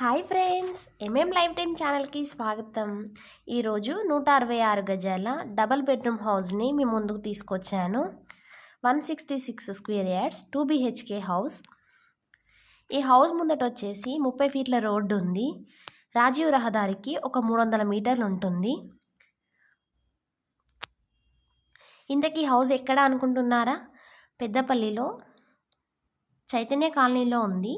Hi friends MM life time ఛానల్కి స్వాగతం. ఈరోజు నూట అరవై ఆరు గజాల డబల్ బెడ్రూమ్ హౌస్ని మీ ముందుకు తీసుకొచ్చాను. One sixty six square yards two BHK house. ఈ హౌస్ ముందట వచ్చేసి ముప్పై ఫీట్ల రోడ్డు ఉంది. రాజీవ్ రహదారికి ఒక మూడు వందల మీటర్లు ఉంటుంది. ఇంతకీ హౌస్ ఎక్కడ అనుకుంటున్నారా? పెద్దపల్లిలో చైతన్య కాలనీలో ఉంది.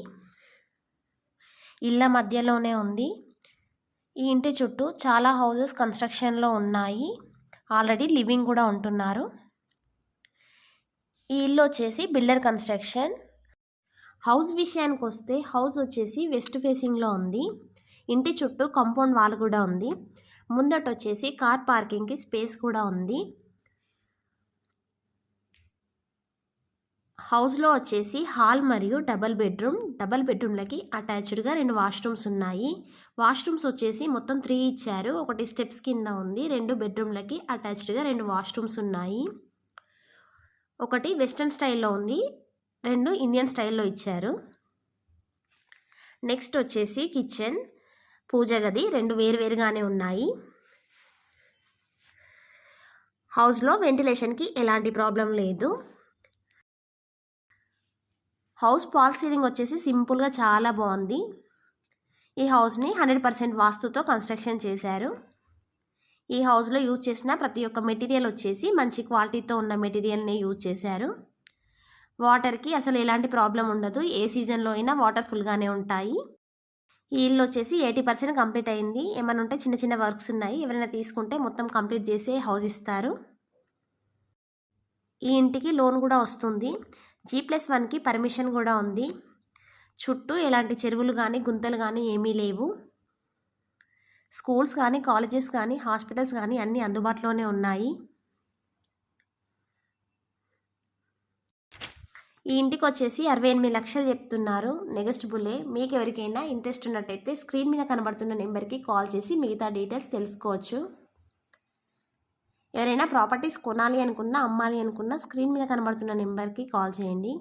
ఇళ్ళ మధ్యలోనే ఉంది. ఈ ఇంటి చుట్టూ చాలా హౌసెస్ కన్స్ట్రక్షన్లో ఉన్నాయి. ఆల్రెడీ లివింగ్ కూడా ఉంటున్నారు. ఈ ఇల్లు వచ్చేసి బిల్డర్ కన్స్ట్రక్షన్. హౌస్ విషయానికి వస్తే హౌస్ వచ్చేసి వెస్ట్ ఫేసింగ్లో ఉంది. ఇంటి చుట్టూ కాంపౌండ్ వాల్ కూడా ఉంది. ముందట వచ్చేసి కార్ పార్కింగ్కి స్పేస్ కూడా ఉంది. హౌస్లో వచ్చేసి హాల్ మరియు డబల్ బెడ్రూమ్ డబల్ బెడ్రూమ్లకి అటాచ్డ్గా రెండు వాష్రూమ్స్ ఉన్నాయి. వాష్రూమ్స్ వచ్చేసి మొత్తం త్రీ ఇచ్చారు. ఒకటి స్టెప్స్ కింద ఉంది. రెండు బెడ్రూమ్లకి అటాచ్డ్గా రెండు వాష్రూమ్స్ ఉన్నాయి. ఒకటి వెస్ట్రన్ స్టైల్లో ఉంది. రెండు ఇండియన్ స్టైల్లో ఇచ్చారు. నెక్స్ట్ వచ్చేసి కిచెన్. పూజ గది రెండు వేరువేరుగానే ఉన్నాయి. హౌస్లో వెంటిలేషన్కి ఎలాంటి ప్రాబ్లం లేదు. హౌస్ పాల్ సీలింగ్ వచ్చేసి సింపుల్గా చాలా బాగుంది. ఈ హౌస్ని హండ్రెడ్ పర్సెంట్ వాస్తుతో కన్స్ట్రక్షన్ చేశారు. ఈ హౌస్లో యూజ్ చేసిన ప్రతి ఒక్క మెటీరియల్ వచ్చేసి మంచి క్వాలిటీతో ఉన్న మెటీరియల్ని యూజ్ చేశారు. వాటర్కి అసలు ఎలాంటి ప్రాబ్లం ఉండదు. ఏ సీజన్లో అయినా వాటర్ ఫుల్గానే ఉంటాయి. ఈ ఇల్లు వచ్చేసి ఎయిటీ పర్సెంట్ కంప్లీట్ అయింది. ఏమైనా ఉంటే చిన్న చిన్న వర్క్స్ ఉన్నాయి. ఎవరైనా తీసుకుంటే మొత్తం కంప్లీట్ చేసే హౌస్ ఇస్తారు. ఈ ఇంటికి లోన్ కూడా వస్తుంది. జీ ప్లస్ వన్కి పర్మిషన్ కూడా ఉంది. చుట్టూ ఎలాంటి చెరువులు కానీ గుంతలు కానీ ఏమీ లేవు. స్కూల్స్ కానీ కాలేజెస్ కానీ హాస్పిటల్స్ కానీ అన్నీ అందుబాటులోనే ఉన్నాయి. ఈ ఇంటికి వచ్చేసి అరవై ఎనిమిది లక్షలు చెప్తున్నారు. నెగస్టిబులే మీకు ఎవరికైనా ఇంట్రెస్ట్ ఉన్నట్టయితే స్క్రీన్ మీద కనబడుతున్న నెంబర్కి కాల్ చేసి మిగతా డీటెయిల్స్ తెలుసుకోవచ్చు. ఎవరైనా ప్రాపర్టీస్ కొనాలి అనుకున్నా అమ్మాలి అనుకున్నా స్క్రీన్ మీద కనబడుతున్న నెంబర్కి కాల్ చేయండి.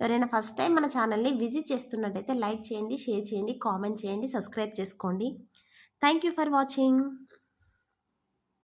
ఎవరైనా ఫస్ట్ టైం మన ఛానల్ని విజిట్ చేస్తున్నట్టయితే లైక్ చేయండి షేర్ చేయండి కామెంట్ చేయండి సబ్స్క్రైబ్ చేసుకోండి. Thank you for watching.